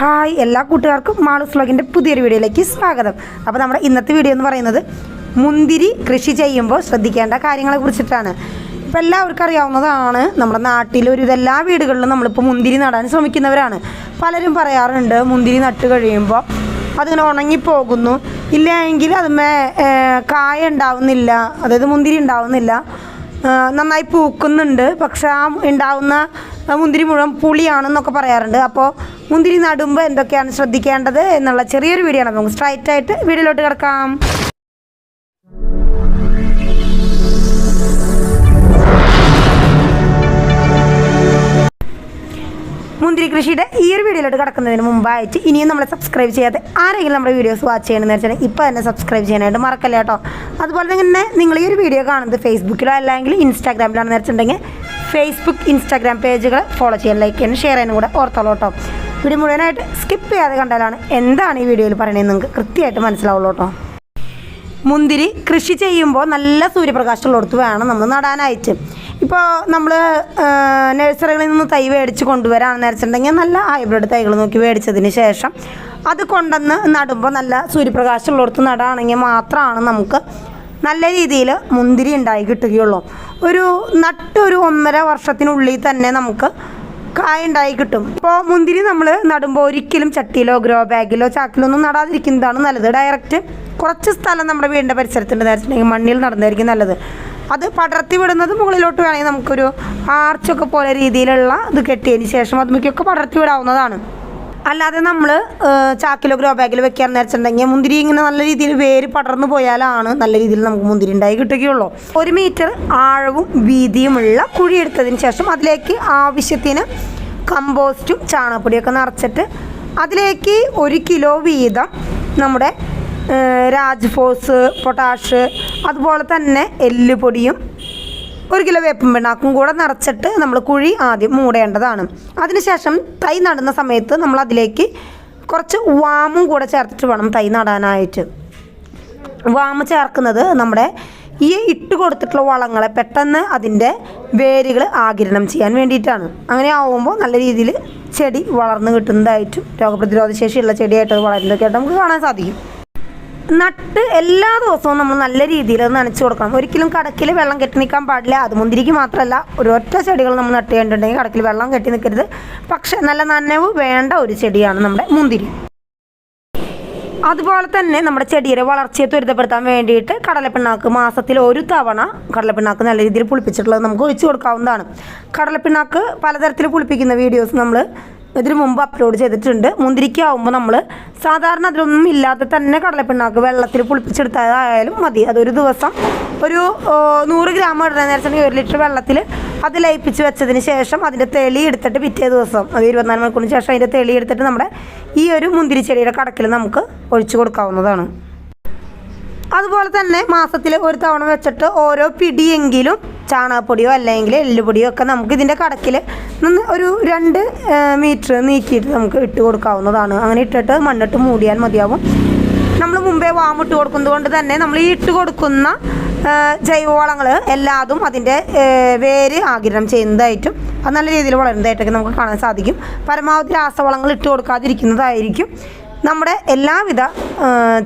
Hi എല്ലാ കൂട്ടുകാർക്കും മാളൂസ് വ്ളോഗിന്റെ പുതിയൊരു വീഡിയോയിലേക്ക് സ്വാഗതം. അപ്പോൾ നമ്മുടെ ഇന്നത്തെ വീഡിയോ എന്ന് പറയുന്നത് മുന്തിരി കൃഷി ചെയ്യുമ്പോൾ ശ്രദ്ധിക്കേണ്ട കാര്യങ്ങളെ കുറിച്ചിട്ടാണ്. ഇപ്പോൾ എല്ലാവർക്കും അറിയാവുന്നതാണ് നമ്മുടെ നാട്ടിൽ ഒരു ഇതെല്ലാ വീടുകളിലും നമ്മളിപ്പോൾ മുന്തിരി നടാൻ ശ്രമിക്കുന്നവരാണ്. പലരും പറയാറുണ്ട് മുന്തിരി നട്ട് കഴിയുമ്പോൾ അതിങ്ങനെ ഉണങ്ങിപ്പോകുന്നു. ഇല്ലെങ്കിൽ അതുമേ കായ ഉണ്ടാവുന്നില്ല അതായത് മുന്തിരി ഉണ്ടാവുന്നില്ല. നന്നായി പൂക്കുന്നുണ്ട്. പക്ഷെ ആ ഉണ്ടാവുന്ന മുന്തിരി മുഴുവൻ പുളിയാണെന്നൊക്കെ പറയാറുണ്ട്. അപ്പോൾ മുന്തിരി നടുമ്പോൾ എന്തൊക്കെയാണ് ശ്രദ്ധിക്കേണ്ടത് എന്നുള്ള ചെറിയൊരു വീഡിയോ ആണ്. നമുക്ക് സ്ട്രൈറ്റ് ആയിട്ട് വീഡിയോയിലോട്ട് കിടക്കാം. മുന്തിരി കൃഷിയുടെ ഈ ഒരു വീഡിയോയിലോട്ട് കിടക്കുന്നതിന് മുമ്പായിട്ട് ഇനിയും നമ്മളെ സബ്സ്ക്രൈബ് ചെയ്യാതെ ആരെങ്കിലും നമ്മുടെ വീഡിയോസ് വാച്ച് ചെയ്യണമെന്ന് വെച്ചാൽ ഇപ്പോൾ തന്നെ സബ്സ്ക്രൈബ് ചെയ്യാനായിട്ട് മറക്കല്ല കേട്ടോ. അതുപോലെ തന്നെ നിങ്ങൾ ഈ ഒരു വീഡിയോ കാണുന്നത് ഫേസ്ബുക്കിലോ അല്ലെങ്കിൽ ഇൻസ്റ്റാഗ്രാമിലാണെന്ന് വെച്ചിട്ടുണ്ടെങ്കിൽ ഫേസ്ബുക്ക് ഇൻസ്റ്റാഗ്രാം പേജുകൾ ഫോളോ ചെയ്യാൻ ലൈക്ക് ചെയ്യാനും ഷെയർ ചെയ്യാനും കൂടെ ഓർത്തോളൂ കേട്ടോ. വീഡിയോ മുഴുവനായിട്ട് സ്കിപ്പ് ചെയ്യാതെ കണ്ടാലാണ് എന്താണ് ഈ വീഡിയോയിൽ പറയണത് നിങ്ങൾക്ക് കൃത്യമായിട്ട് മനസ്സിലാവുള്ളൂ കേട്ടോ. മുന്തിരി കൃഷി ചെയ്യുമ്പോൾ നല്ല സൂര്യപ്രകാശമുള്ളിടത്ത് വേണം നമ്മൾ നടാനായിട്ട്. ഇപ്പോൾ നമ്മൾ നഴ്സറികളിൽ നിന്ന് തൈ മേടിച്ച് കൊണ്ടുവരാണെന്ന് വെച്ചിട്ടുണ്ടെങ്കിൽ നല്ല ഹൈബ്രിഡ് തൈകൾ നോക്കി മേടിച്ചതിന് ശേഷം അത് കൊണ്ടുവന്ന് നടുമ്പോൾ നല്ല സൂര്യപ്രകാശമുള്ളിടത്ത് നടാണെങ്കിൽ മാത്രമാണ് നമുക്ക് നല്ല രീതിയിൽ മുന്തിരി ഉണ്ടായി കിട്ടുകയുള്ളൂ. ഒരു നട്ട് ഒരു ഒന്നര വർഷത്തിനുള്ളിൽ തന്നെ നമുക്ക് കായ ഉണ്ടായി കിട്ടും. ഇപ്പോൾ മുന്തിരി നമ്മൾ നടുമ്പോൾ ഒരിക്കലും ചട്ടിയിലോ ഗ്രോ ബാഗിലോ ചാക്കിലോ ഒന്നും നടാതിരിക്കുന്നതാണ് നല്ലത്. ഡയറക്റ്റ് കുറച്ച് സ്ഥലം നമ്മുടെ വീടിന്റെ പരിസരത്തുണ്ട് വെച്ചിട്ടുണ്ടെങ്കിൽ മണ്ണിൽ നടന്നായിരിക്കും നല്ലത്. അത് പടർത്തി വിടുന്നത് മുകളിലോട്ട് വേണമെങ്കിൽ നമുക്കൊരു ആർച്ചൊക്കെ പോലെ രീതിയിലുള്ള ഇത് കെട്ടിയതിന് ശേഷം അതുമൊക്കെ പടർത്തി വിടാവുന്നതാണ്. അല്ലാതെ നമ്മൾ ചാക്കിലോ ഗ്രോ ബാഗിലോ വെക്കാൻ നേരിച്ചിട്ടുണ്ടെങ്കിൽ മുന്തിരി ഇങ്ങനെ നല്ല രീതിയിൽ വേര് പടർന്നു പോയാലാണ് നല്ല രീതിയിൽ നമുക്ക് മുന്തിരി ഉണ്ടായി കിട്ടുകയുള്ളൂ. ഒരു മീറ്റർ ആഴവും വീതിയുമുള്ള കുഴി എടുത്തതിന് ശേഷം അതിലേക്ക് ആവശ്യത്തിന് കമ്പോസ്റ്റും ചാണകപ്പൊടിയൊക്കെ നിറച്ചിട്ട് അതിലേക്ക് ഒരു കിലോ വീതം നമ്മുടെ രാജ്ഫോസ് പൊട്ടാഷ് അതുപോലെ തന്നെ എല്ലുപൊടിയും ഒരു കിലോ വേപ്പും പിണ്ണാക്കും കൂടെ നിറച്ചിട്ട് നമ്മൾ കുഴി ആദ്യം മൂടേണ്ടതാണ്. അതിനുശേഷം തൈ നടുന്ന സമയത്ത് നമ്മൾ അതിലേക്ക് കുറച്ച് വാമും കൂടെ ചേർത്തിട്ട് വേണം തൈ നടാനായിട്ട്. വാമ ചേർക്കുന്നത് നമ്മുടെ ഈ ഇട്ട് കൊടുത്തിട്ടുള്ള വളങ്ങളെ പെട്ടെന്ന് അതിന്റെ വേരുകൾ ആകിരണം ചെയ്യാൻ വേണ്ടിയിട്ടാണ്. അങ്ങനെ ആവുമ്പോൾ നല്ല രീതിയിൽ ചെടി വളർന്നു കിട്ടുന്നതായിട്ടും രോഗപ്രതിരോധ ശേഷിയുള്ള ചെടിയായിട്ട് വളരുന്നതൊക്കെ ആയിട്ട് നമുക്ക് കാണാൻ സാധിക്കും. നട്ട് എല്ലാ ദിവസവും നമ്മൾ നല്ല രീതിയിൽ അത് നനച്ചു കൊടുക്കണം. ഒരിക്കലും കടക്കിൽ വെള്ളം കെട്ടി നിൽക്കാൻ പാടില്ല. അത് മുന്തിരിക്ക് മാത്രമല്ല ഒരൊറ്റ ചെടികൾ നമ്മൾ നട്ട് കഴിഞ്ഞിട്ടുണ്ടെങ്കിൽ കടക്കിൽ വെള്ളം കെട്ടി നിൽക്കരുത്. പക്ഷേ നല്ല നനവ് വേണ്ട ഒരു ചെടിയാണ് നമ്മുടെ മുന്തിരി. അതുപോലെ തന്നെ നമ്മുടെ ചെടിയുടെ വളർച്ചയെ ത്വരിതപ്പെടുത്താൻ വേണ്ടിയിട്ട് കടലപ്പിണ്ണാക്ക് മാസത്തിൽ ഒരു തവണ കടലപ്പിണ്ണാക്ക് നല്ല രീതിയിൽ പുളിപ്പിച്ചിട്ടുള്ളത് നമുക്ക് ഒഴിച്ചു കൊടുക്കാവുന്നതാണ്. കടലപ്പിണ്ണാക്ക് പലതരത്തിൽ പുളിപ്പിക്കുന്ന വീഡിയോസ് നമ്മൾ ഇതിനു മുമ്പ് അപ്ലോഡ് ചെയ്തിട്ടുണ്ട്. മുന്തിരിക്കാവുമ്പോൾ നമ്മൾ സാധാരണ അതിലൊന്നും ഇല്ലാതെ തന്നെ കടലപ്പിണ്ണാക്ക് വെള്ളത്തിൽ പുളിപ്പിച്ചെടുത്തതായാലും മതി. അതൊരു ദിവസം ഒരു നൂറ് ഗ്രാം ഇടുന്ന നേരത്തെ ഒരു ലിറ്റർ വെള്ളത്തിൽ അത് ലയിപ്പിച്ച് വെച്ചതിന് ശേഷം അതിന്റെ തെളി എടുത്തിട്ട് പിറ്റേ ദിവസം അത് ഇരുപത്തിനാല് മണിക്കൂറിന് ശേഷം അതിന്റെ തെളി എടുത്തിട്ട് നമ്മുടെ ഈ ഒരു മുന്തിരി ചെടിയുടെ കടക്കിൽ നമുക്ക് ഒഴിച്ചു കൊടുക്കാവുന്നതാണ്. അതുപോലെ തന്നെ മാസത്തിൽ ഒരു തവണ വെച്ചിട്ട് ഓരോ പിടിയെങ്കിലും ചാണകപ്പൊടിയോ അല്ലെങ്കിൽ എല്ലുപൊടിയോ ഒക്കെ നമുക്ക് ഇതിന്റെ കടക്കിൽ നിന്ന് ഒരു രണ്ട് മീറ്റർ നീക്കിയിട്ട് നമുക്ക് ഇട്ട് കൊടുക്കാവുന്നതാണ്. അങ്ങനെ ഇട്ടിട്ട് മണ്ണിട്ട് മൂടിയാൽ മതിയാവും. നമ്മൾ മുമ്പേ വാമിട്ട് കൊടുക്കുന്നത് കൊണ്ട് തന്നെ നമ്മൾ ഈ ഇട്ട് കൊടുക്കുന്ന ജൈവവളങ്ങൾ എല്ലാതും അതിന്റെ വേര് ആഗിരണം ചെയ്യുന്നതായിട്ടും അത് നല്ല രീതിയിൽ വളരുന്നതായിട്ടൊക്കെ നമുക്ക് കാണാൻ സാധിക്കും. പരമാവധി രാസവളങ്ങൾ ഇട്ട് കൊടുക്കാതിരിക്കുന്നതായിരിക്കും. നമ്മുടെ എല്ലാവിധ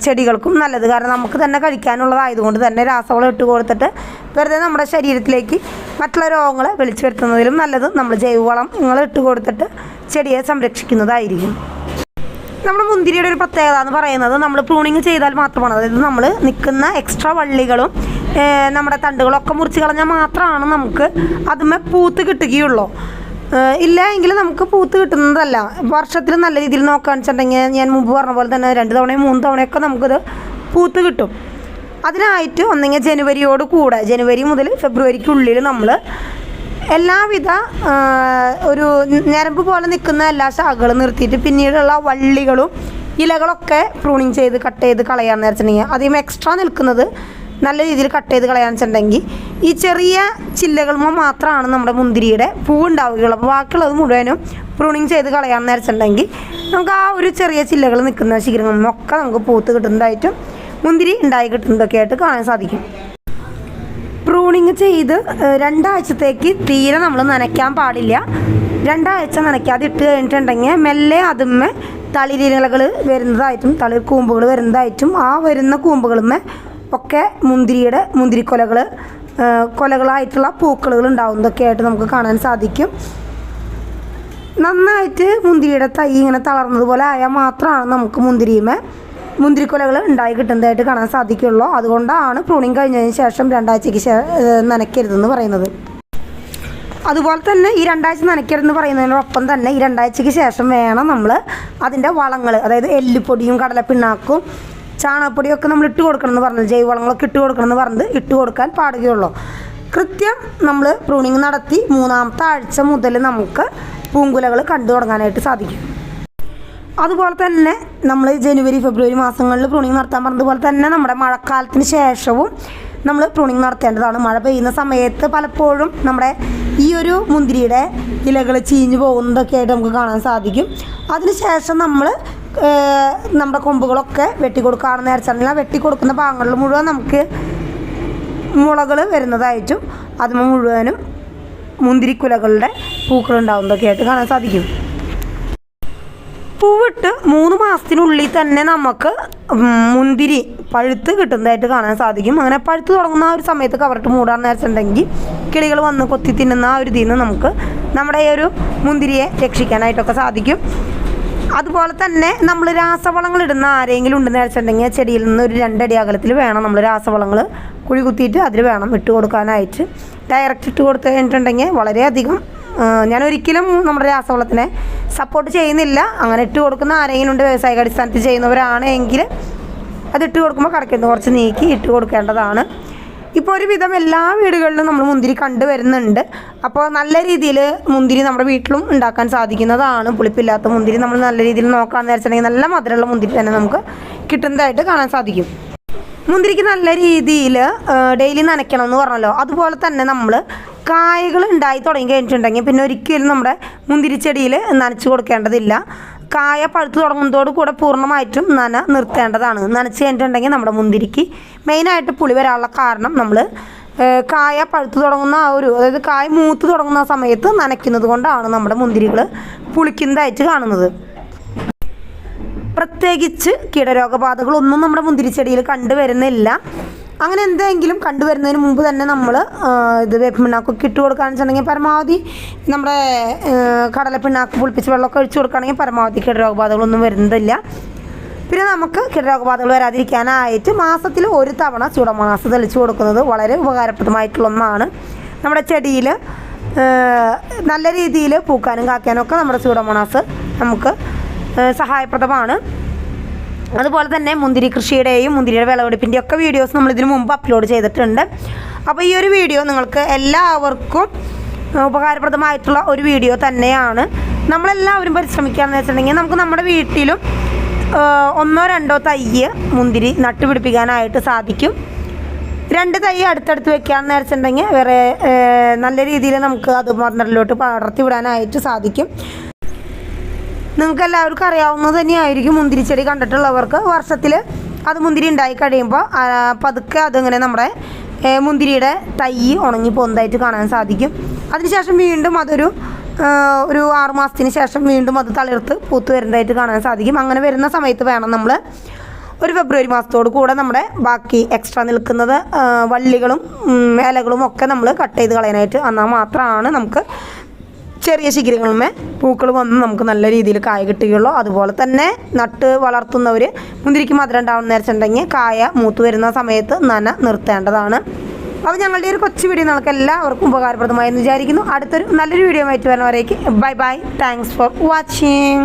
ചെടികൾക്കും നല്ലത്. കാരണം നമുക്ക് തന്നെ കഴിക്കാനുള്ളതായതുകൊണ്ട് തന്നെ രാസവളം ഇട്ട് കൊടുത്തിട്ട് വെറുതെ നമ്മുടെ ശരീരത്തിലേക്ക് മറ്റുള്ള രോഗങ്ങളെ വിളിച്ചു വരുത്തുന്നതിലും നല്ലത് നമ്മൾ ജൈവവളം നിങ്ങൾ ഇട്ട് കൊടുത്തിട്ട് ചെടിയെ സംരക്ഷിക്കുന്നതായിരിക്കും. നമ്മുടെ മുന്തിരിയുടെ ഒരു പ്രത്യേകത എന്ന് പറയുന്നത് നമ്മൾ പ്രൂണിങ് ചെയ്താൽ മാത്രമാണ്. അതായത് നമ്മൾ നിൽക്കുന്ന എക്സ്ട്രാ വള്ളികളും നമ്മുടെ തണ്ടുകളൊക്കെ മുറിച്ച് കളഞ്ഞാൽ മാത്രമാണ് നമുക്ക് അതുമേ പൂത്ത് കിട്ടുകയുള്ളൂ. ഇല്ല എങ്കിൽ നമുക്ക് പൂത്ത് കിട്ടുന്നതല്ല. വർഷത്തിൽ നല്ല രീതിയിൽ നോക്കുകയാണെന്ന് വെച്ചിട്ടുണ്ടെങ്കിൽ ഞാൻ മുമ്പ് പറഞ്ഞ പോലെ തന്നെ രണ്ട് തവണയും മൂന്ന് തവണയൊക്കെ നമുക്കിത് പൂത്ത് കിട്ടും. അതിനായിട്ട് ഒന്നെങ്കിൽ ജനുവരിയോട് കൂടെ ജനുവരി മുതൽ ഫെബ്രുവരിക്കുള്ളിൽ നമ്മൾ എല്ലാവിധ ഒരു ഞരമ്പ് പോലെ നിൽക്കുന്ന എല്ലാ ശാഖകളും നിർത്തിയിട്ട് പിന്നീടുള്ള വള്ളികളും ഇലകളൊക്കെ പ്രൂണിങ് ചെയ്ത് കട്ട് ചെയ്ത് കളയാന്ന് വെച്ചിട്ടുണ്ടെങ്കിൽ അധികം എക്സ്ട്രാ നിൽക്കുന്നത് നല്ല രീതിയിൽ കട്ട് ചെയ്ത് കളയാന്ന് വെച്ചിട്ടുണ്ടെങ്കിൽ ഈ ചെറിയ ചില്ലകളുമ്പോൾ മാത്രമാണ് നമ്മുടെ മുന്തിരിയുടെ പൂ ഉണ്ടാവുകയുള്ളൂ അപ്പോൾ ബാക്കിയുള്ളത് മുഴുവനും പ്രൂണിങ് ചെയ്ത് കളയാമെന്ന് വെച്ചിട്ടുണ്ടെങ്കിൽ നമുക്ക് ആ ഒരു ചെറിയ ചില്ലകൾ നിൽക്കുന്ന ശീലങ്ങളിലൊക്കെ നമുക്ക് പൂത്ത് കിട്ടുന്നതായിട്ടും മുന്തിരി ഉണ്ടായി കിട്ടുന്നതൊക്കെ ആയിട്ട് കാണാൻ സാധിക്കും. പ്രൂണിങ് ചെയ്ത് രണ്ടാഴ്ചത്തേക്ക് തീരെ നമ്മൾ നനയ്ക്കാൻ പാടില്ല. രണ്ടാഴ്ച നനയ്ക്കാതെ ഇട്ട് കഴിഞ്ഞിട്ടുണ്ടെങ്കിൽ മെല്ലെ അതുമ്മേ തളിരിലകൾ വരുന്നതായിട്ടും തളിർ കൂമ്പുകൾ വരുന്നതായിട്ടും ആ വരുന്ന കൂമ്പുകളുമേ ഒക്കെ മുന്തിരിയുടെ മുന്തിരിക്കൊലകൾ കൊലകളായിട്ടുള്ള പൂക്കളുകൾ ഉണ്ടാവും. ഇതൊക്കെയായിട്ട് നമുക്ക് കാണാൻ സാധിക്കും. നന്നായിട്ട് മുന്തിരിയുടെ തൈ ഇങ്ങനെ തളർന്നതുപോലെ ആയാൽ മാത്രമാണ് നമുക്ക് മുന്തിരിയുമേ മുന്തിരിക്കൊലകൾ ഉണ്ടായി കിട്ടുന്നതായിട്ട് കാണാൻ സാധിക്കുള്ളൂ. അതുകൊണ്ടാണ് പ്രൂണിങ് കഴിഞ്ഞതിന് ശേഷം രണ്ടാഴ്ചയ്ക്ക് ശേ നനയ്ക്കരുതെന്ന് പറയുന്നത്. അതുപോലെ തന്നെ ഈ രണ്ടാഴ്ച നനയ്ക്കരുതെന്ന് പറയുന്നതിനോടൊപ്പം തന്നെ ഈ രണ്ടാഴ്ചയ്ക്ക് ശേഷം വേണം നമ്മൾ അതിന്റെ വളങ്ങൾ അതായത് എല്ലുപൊടിയും കടലപ്പിണ്ണാക്കും ചാണകപ്പൊടിയൊക്കെ നമ്മൾ ഇട്ട് കൊടുക്കണം എന്ന് പറഞ്ഞത്. ജൈവവളങ്ങളൊക്കെ ഇട്ട് കൊടുക്കണം എന്ന് പറഞ്ഞത് ഇട്ട് കൊടുക്കാൻ പാടുകയുള്ളൂ. കൃത്യം നമ്മൾ പ്രൂണിങ് നടത്തി മൂന്നാമത്തെ ആഴ്ച മുതൽ നമുക്ക് പൂങ്കുലകൾ കണ്ടു തുടങ്ങാനായിട്ട് സാധിക്കും. അതുപോലെ തന്നെ നമ്മൾ ജനുവരി ഫെബ്രുവരി മാസങ്ങളിൽ പ്രൂണിങ് നടത്താൻ പറഞ്ഞതുപോലെ തന്നെ നമ്മുടെ മഴക്കാലത്തിന് ശേഷവും നമ്മൾ പ്രൂണിങ് നടത്തേണ്ടതാണ്. മഴ പെയ്യുന്ന സമയത്ത് പലപ്പോഴും നമ്മുടെ ഈ ഒരു മുന്തിരിയുടെ ഇലകൾ ചീഞ്ഞു പോകുന്നതൊക്കെ ആയിട്ട് നമുക്ക് കാണാൻ സാധിക്കും. അതിനുശേഷം നമ്മൾ നമ്മുടെ കൊമ്പുകളൊക്കെ വെട്ടിക്കൊടുക്കുകയാണെന്ന് വിചാരിച്ചാൽ ആ വെട്ടിക്കൊടുക്കുന്ന ഭാഗങ്ങളിൽ മുഴുവൻ നമുക്ക് മുളകൾ വരുന്നതായിട്ടും അത് മുഴുവനും മുന്തിരിക്കുലകളുടെ പൂക്കൾ ആയിട്ട് കാണാൻ സാധിക്കും. പൂവിട്ട് മൂന്ന് മാസത്തിനുള്ളിൽ തന്നെ നമുക്ക് മുന്തിരി പഴുത്ത് കിട്ടുന്നതായിട്ട് കാണാൻ സാധിക്കും. അങ്ങനെ പഴുത്ത് തുടങ്ങുന്ന ആ ഒരു സമയത്ത് കവറിട്ട് മൂടാന്ന് വെച്ചിട്ടുണ്ടെങ്കിൽ കിളികൾ വന്ന് കൊത്തി തിന്നുന്ന ആ ഒരു ഇതിൽ നിന്ന് നമുക്ക് നമ്മുടെ ഈ ഒരു മുന്തിരിയെ രക്ഷിക്കാനായിട്ടൊക്കെ സാധിക്കും. അതുപോലെ തന്നെ നമ്മൾ രാസവളങ്ങൾ ഇടുന്ന ആരെങ്കിലും ഉണ്ടെന്ന് വെച്ചിട്ടുണ്ടെങ്കിൽ ചെടിയിൽ നിന്ന് ഒരു രണ്ടടി അകലത്തിൽ വേണം നമ്മൾ രാസവളങ്ങൾ കുഴി കുത്തിയിട്ട് അതിൽ വേണം ഇട്ട് കൊടുക്കാനായിട്ട്. ഡയറക്റ്റ് ഇട്ട് കൊടുത്തു കഴിഞ്ഞിട്ടുണ്ടെങ്കിൽ വളരെയധികം ഞാൻ ഒരിക്കലും നമ്മുടെ രാസവളത്തിനെ സപ്പോർട്ട് ചെയ്യുന്നില്ല. അങ്ങനെ ഇട്ട് കൊടുക്കുന്ന ആരെങ്കിലും ഉണ്ട് വ്യവസായിക അടിസ്ഥാനത്തിൽ ചെയ്യുന്നവരാണെങ്കിൽ അത് ഇട്ട് കൊടുക്കുമ്പോൾ കടക്കുന്നത് കുറച്ച് നീക്കി ഇട്ട് കൊടുക്കേണ്ടതാണ്. ഇപ്പോൾ ഒരുവിധം എല്ലാ വീടുകളിലും നമ്മൾ മുന്തിരി കണ്ടുവരുന്നുണ്ട് അപ്പോൾ നല്ല രീതിയിൽ മുന്തിരി നമ്മുടെ വീട്ടിലും ഉണ്ടാക്കാൻ സാധിക്കുന്നതാണ്. പുളിപ്പില്ലാത്ത മുന്തിരി നമ്മൾ നല്ല രീതിയിൽ നോക്കാമെന്ന് വെച്ചിട്ടുണ്ടെങ്കിൽ നല്ല മധുരമുള്ള മുന്തിരി തന്നെ നമുക്ക് കിട്ടുന്നതായിട്ട് കാണാൻ സാധിക്കും. മുന്തിരിക്ക് നല്ല രീതിയിൽ ഡെയിലി നനയ്ക്കണം എന്ന് പറഞ്ഞല്ലോ. അതുപോലെ തന്നെ നമ്മൾ കായകൾ ഉണ്ടായി തുടങ്ങി കഴിഞ്ഞിട്ടുണ്ടെങ്കിൽ പിന്നെ ഒരിക്കലും നമ്മുടെ മുന്തിരിച്ചെടിയിൽ നനച്ച് കൊടുക്കേണ്ടതില്ല. കായ പഴുത്ത് തുടങ്ങുന്നതോട് കൂടെ പൂർണമായിട്ടും നന നിർത്തേണ്ടതാണ്. നനച്ച് കഴിഞ്ഞിട്ടുണ്ടെങ്കിൽ നമ്മുടെ മുന്തിരിക്ക് മെയിനായിട്ട് പുളി വരാനുള്ള കാരണം നമ്മൾ കായ പഴുത്ത് തുടങ്ങുന്ന ആ ഒരു അതായത് കായ മൂത്ത് തുടങ്ങുന്ന സമയത്ത് നനയ്ക്കുന്നത് കൊണ്ടാണ് നമ്മുടെ മുന്തിരികൾ പുളിക്കുന്നതായിട്ട് കാണുന്നത്. പ്രത്യേകിച്ച് കീടരോഗബാധകളൊന്നും നമ്മുടെ മുന്തിരിച്ചെടിയിൽ കണ്ടുവരുന്നില്ല. അങ്ങനെ എന്തെങ്കിലും കണ്ടുവരുന്നതിന് മുമ്പ് തന്നെ നമ്മൾ ഇത് വേപ്പിണ്ണാക്കൊക്കെ ഇട്ട് കൊടുക്കുകയാണെന്നുണ്ടെങ്കിൽ പരമാവധി നമ്മുടെ കടലപ്പിണ്ണാക്ക് പുളിപ്പിച്ച് വെള്ളമൊക്കെ ഒഴിച്ച് കൊടുക്കുകയാണെങ്കിൽ പരമാവധി കീടരോഗബാധകളൊന്നും വരുന്നില്ല പിന്നെ നമുക്ക് കീടരോഗബാധകൾ വരാതിരിക്കാനായിട്ട് മാസത്തിൽ ഒരു തവണ ചൂടമാസം തെളിച്ച് കൊടുക്കുന്നത് വളരെ ഉപകാരപ്രദമായിട്ടുള്ള ഒന്നാണ്. നമ്മുടെ ചെടിയിൽ നല്ല രീതിയിൽ പൂക്കാനും കാക്കാനും ഒക്കെ നമ്മുടെ ചൂടമോണാസ് നമുക്ക് സഹായപ്രദമാണ്. അതുപോലെ തന്നെ മുന്തിരി കൃഷിയുടെയും മുന്തിരിയുടെ വിളവെടുപ്പിന്റെ ഒക്കെ വീഡിയോസ് നമ്മൾ ഇതിനു മുമ്പ് അപ്ലോഡ് ചെയ്തിട്ടുണ്ട്. അപ്പോൾ ഈ ഒരു വീഡിയോ നിങ്ങൾക്ക് എല്ലാവർക്കും ഉപകാരപ്രദമായിട്ടുള്ള ഒരു വീഡിയോ തന്നെയാണ്. നമ്മളെല്ലാവരും പരിശ്രമിക്കുകയെന്ന് വെച്ചിട്ടുണ്ടെങ്കിൽ നമുക്ക് നമ്മുടെ വീട്ടിലും ഒന്നോ രണ്ടോ തയ്യ് മുന്തിരി നട്ടുപിടിപ്പിക്കാനായിട്ട് സാധിക്കും. രണ്ട് തൈ അടുത്തടുത്ത് വെക്കാമെന്ന് വെച്ചിട്ടുണ്ടെങ്കിൽ വേറെ നല്ല രീതിയിൽ നമുക്ക് അത് മണ്ണിലോട്ട് പടർത്തി വിടാനായിട്ട് സാധിക്കും. നിങ്ങൾക്ക് എല്ലാവർക്കും അറിയാവുന്നത് തന്നെയായിരിക്കും മുന്തിരിച്ചെടി കണ്ടിട്ടുള്ളവർക്ക്. വർഷത്തിൽ അത് മുന്തിരി ഉണ്ടായി കഴിയുമ്പോൾ പതുക്കെ അതിങ്ങനെ നമ്മുടെ മുന്തിരിയുടെ തൈ ഉണങ്ങി പോകുന്നതായിട്ട് കാണാൻ സാധിക്കും. അതിനുശേഷം വീണ്ടും അതൊരു ഒരു ആറുമാസത്തിന് ശേഷം വീണ്ടും അത് തളിർത്ത് പൂത്ത് വരുന്നതായിട്ട് കാണാൻ സാധിക്കും. അങ്ങനെ വരുന്ന സമയത്ത് വേണം നമ്മൾ ഒരു ഫെബ്രുവരി മാസത്തോട് കൂടെ നമ്മുടെ ബാക്കി എക്സ്ട്രാ നിൽക്കുന്നത് വള്ളികളും ഇലകളും ഒക്കെ നമ്മൾ കട്ട് ചെയ്ത് കളയാനായിട്ട്. എന്നാൽ മാത്രമാണ് നമുക്ക് ചെറിയ ശിഖരങ്ങളുമേ പൂക്കൾ വന്ന് നമുക്ക് നല്ല രീതിയിൽ കായ കിട്ടുകയുള്ളൂ. അതുപോലെ തന്നെ നട്ട് വളർത്തുന്നവർ മുന്തിരിക്ക് മധുരം ഉണ്ടാവുന്ന നേരത്തുണ്ടെങ്കിൽ കായ മൂത്ത് വരുന്ന സമയത്ത് നന നിർത്തേണ്ടതാണ്. അപ്പോൾ ഞങ്ങളുടെ ഒരു കൊച്ചു വീഡിയോ നിങ്ങൾക്ക് എല്ലാവർക്കും ഉപകാരപ്രദമായി എന്ന് വിചാരിക്കുന്നു. അടുത്തൊരു നല്ലൊരു വീഡിയോ ആയിട്ട് വരുന്നവരേക്ക് bye bye thanks for watching